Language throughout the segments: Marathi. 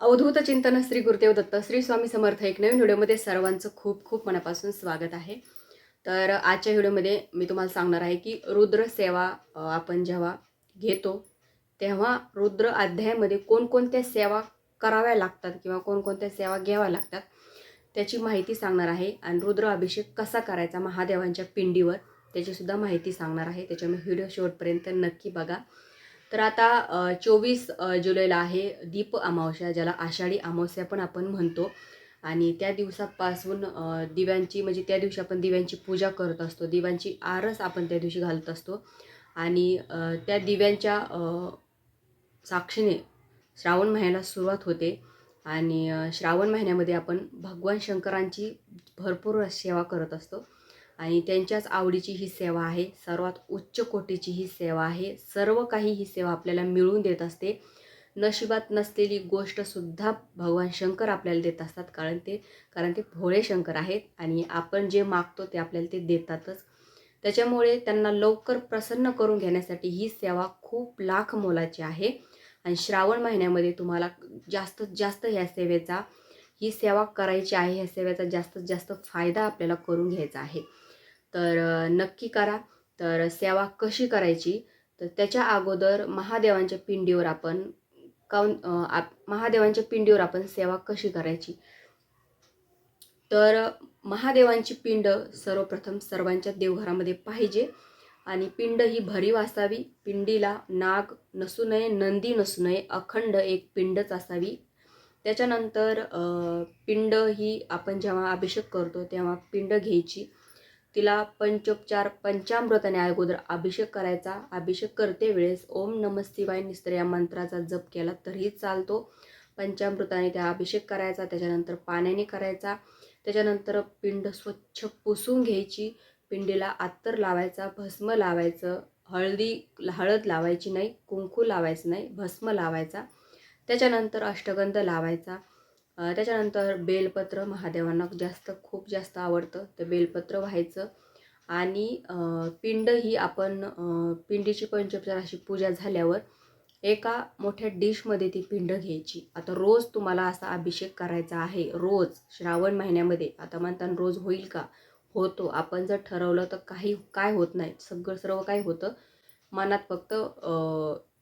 अवधूत चिंतन श्री गुरुदेव दत्त श्री स्वामी समर्थ एक नवीन व्हिडिओमध्ये सर्वांचं खूप खूप मनापासून स्वागत आहे. तर आजच्या व्हिडिओमध्ये मी तुम्हाला सांगणार आहे की रुद्र सेवा आपण जेव्हा घेतो तेव्हा रुद्र अध्यायामध्ये कोणकोणत्या सेवा कराव्या लागतात किंवा कोणकोणत्या सेवा घ्याव्या लागतात त्याची माहिती सांगणार आहे. आणि रुद्र अभिषेक कसा करायचा महादेवांच्या पिंडीवर त्याचीसुद्धा माहिती सांगणार आहे. त्याच्यामुळे व्हिडिओ शेवटपर्यंत नक्की बघा. तर आता चोवीस जुलैला आहे दीप अमावस्या ज्याला आषाढी अमावस्या पण आपण म्हणतो. आणि त्या दिवसापासून दिव्यांची म्हणजे त्या दिवशी आपण दिव्यांची पूजा करत असतो. दिव्यांची आरस आपण त्या दिवशी घालत असतो. आणि त्या दिव्यांच्या साक्षीने श्रावण महिन्याला सुरुवात होते. आणि श्रावण महिन्यामध्ये आपण भगवान शंकरांची भरपूर सेवा करत असतो. आणि त्यांच्याच आवडीची ही सेवा आहे. सर्वात उच्च कोटीची ही सेवा आहे. सर्व काही ही सेवा आपल्याला मिळवून देत असते. नशिबात नसलेली गोष्टसुद्धा भगवान शंकर आपल्याला देत असतात. कारण ते कारण ते भोळे शंकर आहेत आणि आपण जे मागतो ते आपल्याला ते देतातच. त्याच्यामुळे त्यांना लवकर प्रसन्न करून घेण्यासाठी ही सेवा खूप लाख मोलाची आहे. आणि श्रावण महिन्यामध्ये तुम्हाला जास्तीत जास्त ह्या सेवेचा ही सेवा करायची आहे. ह्या सेवेचा जास्तीत जास्त फायदा आपल्याला करून घ्यायचा आहे. तर नक्की करा. तर सेवा कशी करायची? तर त्याच्या अगोदर महादेवांच्या पिंडीवर आपण काऊन आप महादेवांच्या पिंडीवर आपण सेवा कशी करायची? तर महादेवांची पिंड सर्वप्रथम सर्वांच्या देवघरामध्ये पाहिजे आणि पिंड ही भरीव असावी पिंडीला नाग नसू नये नंदी नसू नये अखंड एक पिंडच असावी. त्याच्यानंतर पिंड ही आपण जेव्हा अभिषेक करतो तेव्हा पिंड घ्यायची. तिला पंचोपचार पंचामृताने अगोदर अभिषेक करायचा. अभिषेक करते वेळेस. ओम नमस्तिवाय शिवाय निस्तर या मंत्राचा जप केला तरीही चालतो. पंचामृताने त्या अभिषेक करायचा. त्याच्यानंतर पाण्याने करायचा. त्याच्यानंतर पिंड स्वच्छ पुसून घ्यायची. पिंडीला अत्तर लावायचा. भस्म लावायचं. हळदी हळद लावायची नाही. कुंकू लावायचं नाही. भस्म लावायचा. त्याच्यानंतर अष्टगंध लावायचा. त्याच्यानंतर बेलपत्र महादेवांना जास्त खूप जास्त आवडतं. ते बेलपत्र व्हायचं. आणि पिंड ही आपण पिंडीची पंचोपचार अशी पूजा झाल्यावर एका मोठ्या डिशमध्ये ती पिंड घ्यायची. आता रोज तुम्हाला असा अभिषेक करायचा आहे. रोज श्रावण महिन्यामध्ये. आता म्हणताना रोज होईल का? होतो. आपण जर ठरवलं तर काही काय होत नाही. सगळं सर्व काय होतं. मनात फक्त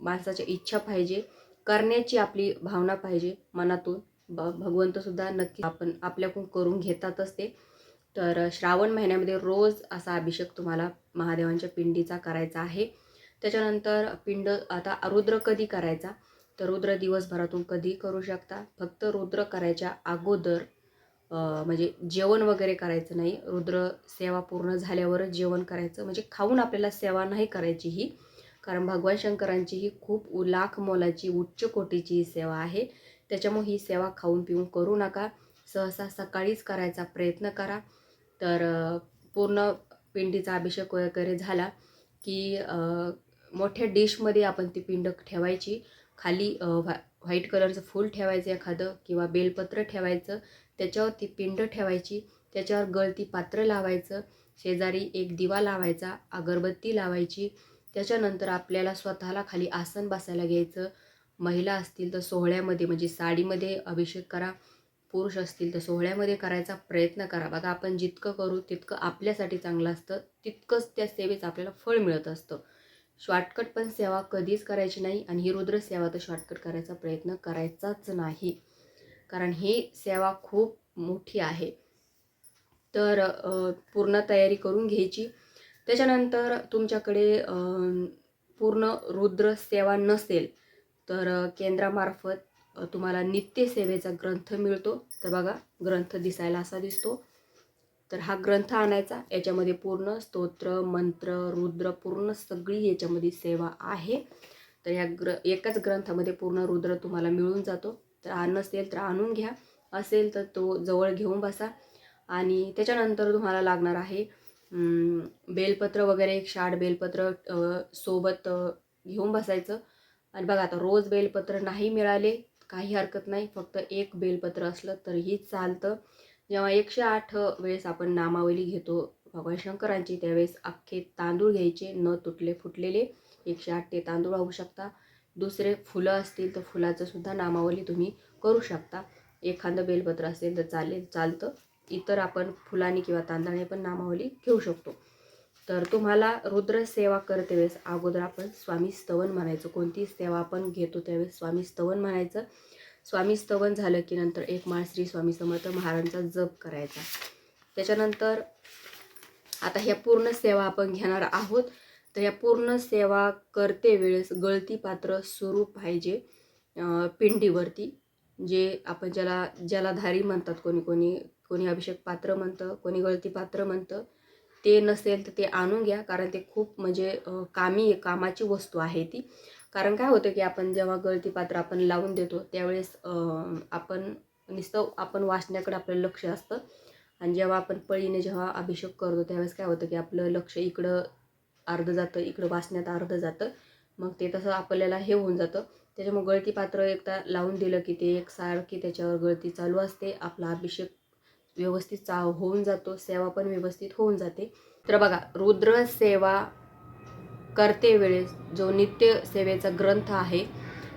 माणसाची इच्छा पाहिजे. करण्याची आपली भावना पाहिजे मनातून. ब भगवंतसुद्धा नक्की आपण आपल्याकडून करून घेतातच ते. तर श्रावण महिन्यामध्ये रोज असा अभिषेक तुम्हाला महादेवांच्या पिंडीचा करायचा आहे. त्याच्यानंतर पिंड आता रुद्र कधी करायचा? तर रुद्र दिवसभरातून कधी करू शकता. फक्त रुद्र करायच्या अगोदर म्हणजे जेवण वगैरे करायचं नाही. रुद्र सेवा पूर्ण झाल्यावरच जेवण करायचं. म्हणजे खाऊन आपल्याला सेवा नाही करायची ही. कारण भगवान शंकरांची ही खूप उलाख लाख मोलाची उच्च कोटीची ही सेवा आहे. त्याच्यामुळे ही सेवा खाऊन पिऊन करू नका. सहसा सकाळीच करायचा प्रयत्न करा. तर पूर्ण पिंडीचा अभिषेक वगैरे झाला की मोठ्या डिशमध्ये आपण ती पिंड ठेवायची. खाली व्हा व्हाईट कलरचं फूल ठेवायचं एखादं किंवा बेलपत्र ठेवायचं. त्याच्यावर ती पिंड ठेवायची. त्याच्यावर गळती पात्र लावायचं. शेजारी एक दिवा लावायचा अगरबत्ती लावायची. त्याच्यानंतर आपल्याला स्वतःला खाली आसन बसायला घ्यायचं. महिला असतील तर सोहळ्यामध्ये म्हणजे साडीमध्ये अभिषेक करा पुरुष असतील तर सोहळ्यामध्ये करायचा प्रयत्न करा. बघा आपण जितकं करू तितकं आपल्यासाठी चांगलं असतं तितकंच त्या सेवेचं आपल्याला फळ मिळत असतं. शॉर्टकट पण सेवा कधीच करायची नाही आणि ही रुद्र सेवा तर शॉर्टकट करायचा प्रयत्न करायचाच नाही. कारण ही सेवा खूप मोठी आहे. तर पूर्ण तयारी करून घ्यायची. त्याच्यानंतर तुमच्याकडे पूर्ण रुद्र सेवा नसेल तर केंद्रामार्फत तुम्हाला नित्यसेवेचा ग्रंथ मिळतो. तर बघा ग्रंथ दिसायला असा दिसतो. तर हा ग्रंथ आणायचा याच्यामध्ये पूर्ण स्तोत्र मंत्र रुद्र पूर्ण सगळी याच्यामध्ये सेवा आहे. तर या ग्र एकाच ग्रंथामध्ये पूर्ण रुद्र तुम्हाला मिळून जातो. तर आण नसेल तर आणून घ्या. असेल तर तो जवळ घेऊन बसा. आणि त्याच्यानंतर तुम्हाला लागणार आहे बेलपत्र वगैरे एक शाड बेलपत्र सोबत घेऊन बसायचं. आणि बघा आता रोज बेलपत्र नाही मिळाले काही हरकत नाही फक्त एक बेलपत्र असलं तरीही चालतं. जेव्हा एकशे आठ वेळेस आपण नामावली घेतो भगवान शंकरांची त्यावेळेस अख्खे तांदूळ घ्यायचे न तुटले फुटलेले. एकशे आठ ते तांदूळ होऊ शकता. दुसरे फुलं असतील तर फुलाचं सुद्धा नामावली तुम्ही करू शकता. एखादं बेलपत्र असेल तर चालेल चालतं. इतर आपण फुलाने किंवा तांदळाने पण नामावली घेऊ शकतो. तर तुम्हाला रुद्र सेवा करते वेळेस अगोदर आपण स्वामी स्तवन म्हणायचं. कोणती सेवा आपण घेतो त्यावेळेस स्वामी स्तवन म्हणायचं. स्वामी स्तवन झालं की नंतर एक माळ श्री स्वामी समर्थ महाराजांचा जप करायचा. त्याच्यानंतर आता ह्या पूर्ण सेवा आपण घेणार आहोत. तर ह्या पूर्ण सेवा करते वेळेस गळती पात्र सुरू पाहिजे पिंडीवरती जे आपण ज्याला ज्याला धारी म्हणतात कोणी कोणी कोणी अभिषेक पात्र म्हणतं कोणी गळती पात्र म्हणतं ते नसेल तर ते आणून घ्या कारण ते खूप म्हणजे कामी कामाची वस्तू आहे ती. कारण काय होतं की आपण जेव्हा गळती पात्र आपण लावून देतो त्यावेळेस आपण नुसतं आपण वाचण्याकडे आपलं लक्ष असतं. आणि जेव्हा आपण पळीने जेव्हा अभिषेक करतो त्यावेळेस काय होतं की आपलं लक्ष इकडं अर्ध जातं इकडं वाचण्यात अर्धं जातं. मग ते तसं आपल्याला हे होऊन जातं. त्याच्यामुळे गळती पात्र एकदा लावून दिलं की ते एकसारखी त्याच्यावर गळती चालू असते. आपला अभिषेक व्यवस्थित चा होऊन जातो सेवा पण व्यवस्थित होऊन जाते. तर बघा रुद्र सेवा करते वेळेस जो नित्य सेवेचा ग्रंथ आहे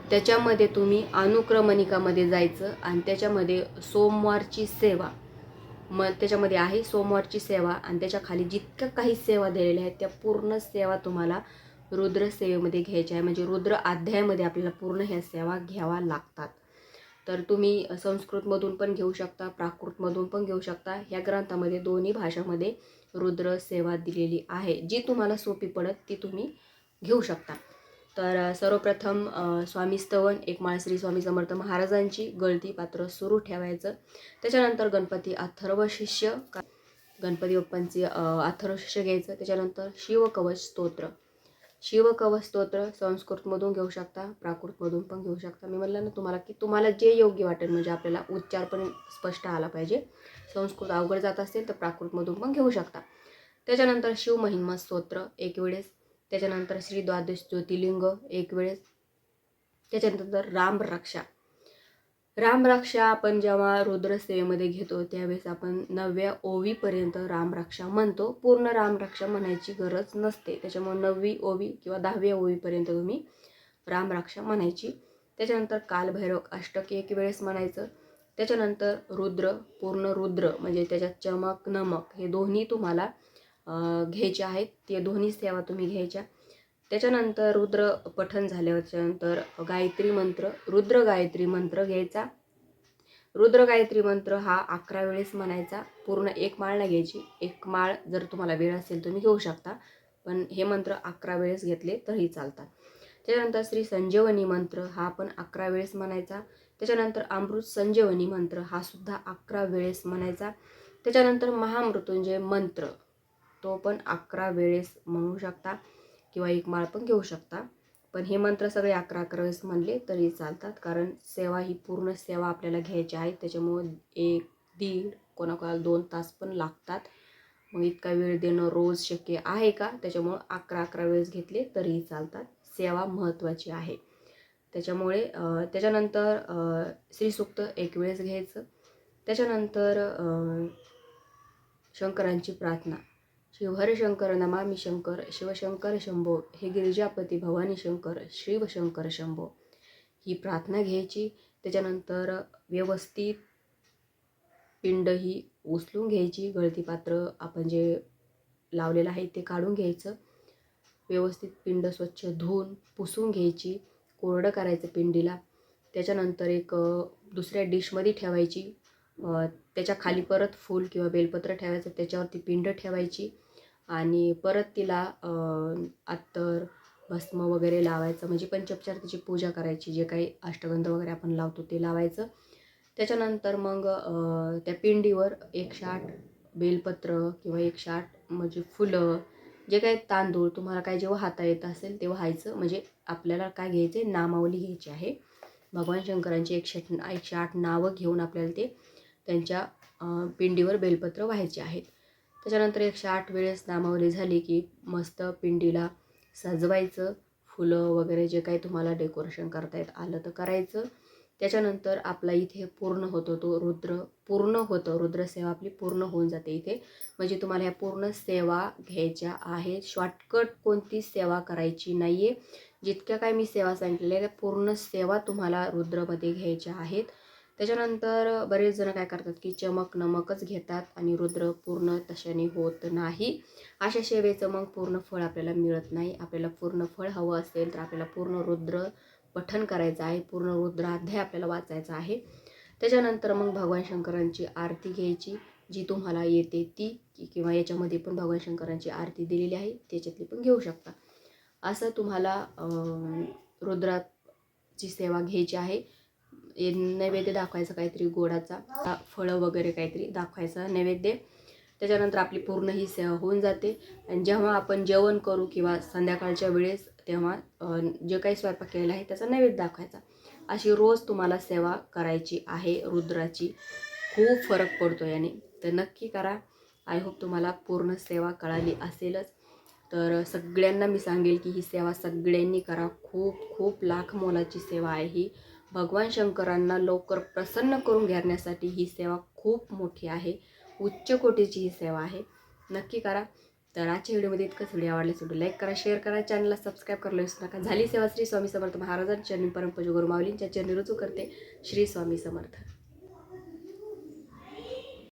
त्याच्यामध्ये तुम्ही अनुक्रमणिकामध्ये जायचं आणि त्याच्यामध्ये सोमवारची सेवा. मग त्याच्यामध्ये आहे सोमवारची सेवा आणि त्याच्याखाली जितक्या काही सेवा दिलेल्या आहेत त्या पूर्ण सेवा तुम्हाला रुद्र सेवेमध्ये घ्यायच्या आहे म्हणजे रुद्र अध्यायामध्ये आपल्याला पूर्ण ह्या सेवा घ्यावा लागतात. तर तुम्ही संस्कृतमधून पण घेऊ शकता प्राकृतमधून पण घेऊ शकता. ह्या ग्रंथामध्ये दोन्ही भाषामध्ये रुद्र सेवा दिलेली आहे. जी तुम्हाला सोपी पडत ती तुम्ही घेऊ शकता. तर सर्वप्रथम स्वामी स्तवन एक माळश्री स्वामी समर्थ महाराजांची गळती पात्र सुरू ठेवायचं. त्याच्यानंतर गणपती अथर्व शिष्य का गणपती बाप्पांचे अ, अथर्व शिष्य घ्यायचं. त्याच्यानंतर शिवकवच स्तोत्र. शिवकवस्तोत्र संस्कृतमधून घेऊ शकता प्राकृतमधून पण घेऊ शकता. मी म्हणलं ना तुम्हाला की तुम्हाला जे योग्य वाटेल म्हणजे आपल्याला उच्चार पण स्पष्ट आला पाहिजे. संस्कृत अवघड जात असेल तर प्राकृतमधून पण घेऊ शकता. त्याच्यानंतर शिवमहिमा स्तोत्र एक वेळेस. त्याच्यानंतर श्री द्वादश ज्योतिर्लिंग एक वेळेस. त्याच्यानंतर राम रक्षा. रामराक्षा आपण जेव्हा रुद्रसेवेमध्ये घेतो त्यावेळेस आपण नवव्या ओवीपर्यंत रामराक्षा म्हणतो. पूर्ण रामराक्षा म्हणायची गरज नसते. त्याच्यामुळे नववी ओवी किंवा दहाव्या ओवीपर्यंत तुम्ही रामराक्षा म्हणायची. त्याच्यानंतर कालभैरव अष्टक एक वेळेस म्हणायचं. त्याच्यानंतर रुद्र पूर्ण रुद्र म्हणजे त्याच्यात चमक नमक हे दोन्ही तुम्हाला घ्यायचे आहेत. ते दोन्ही सेवा तुम्ही घ्यायच्या. त्याच्यानंतर रुद्र पठण झाल्याच्यानंतर गायत्री मंत्र रुद्र गायत्री मंत्र घ्यायचा. रुद्र गायत्री मंत्र हा अकरा वेळेस म्हणायचा. पूर्ण एक माळ नाही घ्यायची. एक माळ जर तुम्हाला वेळ असेल तुम्ही घेऊ शकता. पण हे मंत्र अकरा वेळेस घेतले तरी चालतात. त्याच्यानंतर श्री संजीवनी मंत्र हा पण अकरा वेळेस म्हणायचा. त्याच्यानंतर अमृत संजीवनी मंत्र हा सुद्धा अकरा वेळेस म्हणायचा. त्याच्यानंतर महामृत्युंजय मंत्र तो पण अकरा वेळेस म्हणू शकता. किंवा एक माळ पण घेऊ शकता. पण हे मंत्र सगळे अकरा अकरा वेळेस म्हणले तरी चालतात. कारण सेवा ही पूर्ण सेवा आपल्याला घ्यायची आहे. त्याच्यामुळं एक दीड कोणाकोणाला दोन तास पण लागतात. मग इतका वेळ देणं रोज शक्य आहे का? त्याच्यामुळं अकरा अकरा वेळेस घेतले तरीही चालतात. सेवा महत्त्वाची आहे. त्याच्यामुळे त्याच्यानंतर श्रीसूक्त एक वेळेस घ्यायचं. त्याच्यानंतर शंकरांची प्रार्थना. शिवहरशंकर नमामी शंकर शिवशंकर शंभो हे गिरिजापती भवानी शंकर शिवशंकर शंभो. ही प्रार्थना घ्यायची त्याच्यानंतर व्यवस्थित पिंड ही उचलून घ्यायची गळती पात्र आपण जे लावलेलं आहे ते काढून घ्यायचं. व्यवस्थित पिंड स्वच्छ धुवून पुसून घ्यायची कोरडं करायचं पिंडीला. त्याच्यानंतर एक दुसऱ्या डिशमध्ये ठेवायची. त्याच्याखाली परत फूल किंवा बेलपत्र ठेवायचं त्याच्यावरती पिंड ठेवायची. आणि परत तिला अत्तर भस्म वगैरे लावायचं म्हणजे पंचोपचार तिची पूजा करायची जे काही अष्टगंध वगैरे आपण लावतो ते लावायचं. त्याच्यानंतर मग त्या पिंडीवर एकशे आठ बेलपत्र किंवा एकशे आठ म्हणजे फुलं जे काही तांदूळ तुम्हाला काय जेव्हा हाता येत असेल ते व्हायचं. म्हणजे आपल्याला काय घ्यायचं आहे? नामावली घ्यायची आहे. भगवान शंकरांची एकशे एकशे आठ नावं घेऊन आपल्याला ते त्यांच्या पिंडीवर बेलपत्र व्हायचे आहेत. त्याच्यानंतर एकशे आठ वेळेस नामावली झाली की मस्त पिंडीला सजवायचं. फुलं वगैरे जे काही तुम्हाला डेकोरेशन करता येत आलं तर करायचं. त्याच्यानंतर आपला इथे पूर्ण होतो तो रुद्र पूर्ण होतं. रुद्रसेवा आपली पूर्ण होऊन जाते इथे. म्हणजे तुम्हाला ह्या पूर्ण सेवा घ्यायच्या आहेत. शॉर्टकट कोणती सेवा करायची नाही आहे जितक्या काय मी सेवा सांगितलेल्या त्या पूर्ण सेवा तुम्हाला रुद्रमध्ये घ्यायच्या आहेत. त्याच्यानंतर बरेच जण काय करतात की चमक नमकच घेतात आणि रुद्र पूर्ण तशाने होत नाही. अशा सेवेचं मग पूर्ण फळ आपल्याला मिळत नाही. आपल्याला पूर्ण फळ हवं असेल तर आपल्याला पूर्ण रुद्र पठन करायचं आहे. पूर्ण रुद्राध्याय आपल्याला वाचायचा आहे. त्याच्यानंतर मग भगवान शंकरांची आरती घ्यायची जी तुम्हाला येते ती किंवा याच्यामध्ये पण भगवान शंकरांची आरती दिलेली आहे. त्याच्यातली पण घेऊ शकता. असं तुम्हाला रुद्राची सेवा घ्यायची आहे. नैवेद्य दाखवायचा काहीतरी गोडाचा फळं वगैरे काहीतरी दाखवायचं नैवेद्य. त्याच्यानंतर आपली पूर्ण ही सेवा होऊन जाते. आणि जेव्हा आपण जेवण करू किंवा संध्याकाळच्या वेळेस तेव्हा जे काही स्वयंपाक केलेला आहे त्याचा नैवेद्य दाखवायचा. अशी रोज तुम्हाला सेवा करायची आहे रुद्राची. खूप फरक पडतो याने. तर नक्की करा. आय होप तुम्हाला पूर्ण सेवा कळाली असेलच. तर सगळ्यांना मी सांगेल की ही सेवा सगळ्यांनी करा. खूप खूप लाख मोलाची सेवा आहे ही. भगवान शंकरांना लवकर प्रसन्न करून घेण्यासाठी ही सेवा खूप मोठी आहे. उच्च कोटीची ही सेवा आहे. नक्की करा. तर आजच्या व्हिडिओमध्ये इतकंच. व्हिडिओ आवडले व्हिडिओ लाईक करा शेअर करा चॅनलला सबस्क्राईब करायला विसरू नका. झाली सेवा श्री स्वामी समर्थ महाराजांच्या चरणी परमपूज माऊलींच्या चरणी रुजू करते. श्री स्वामी समर्थ.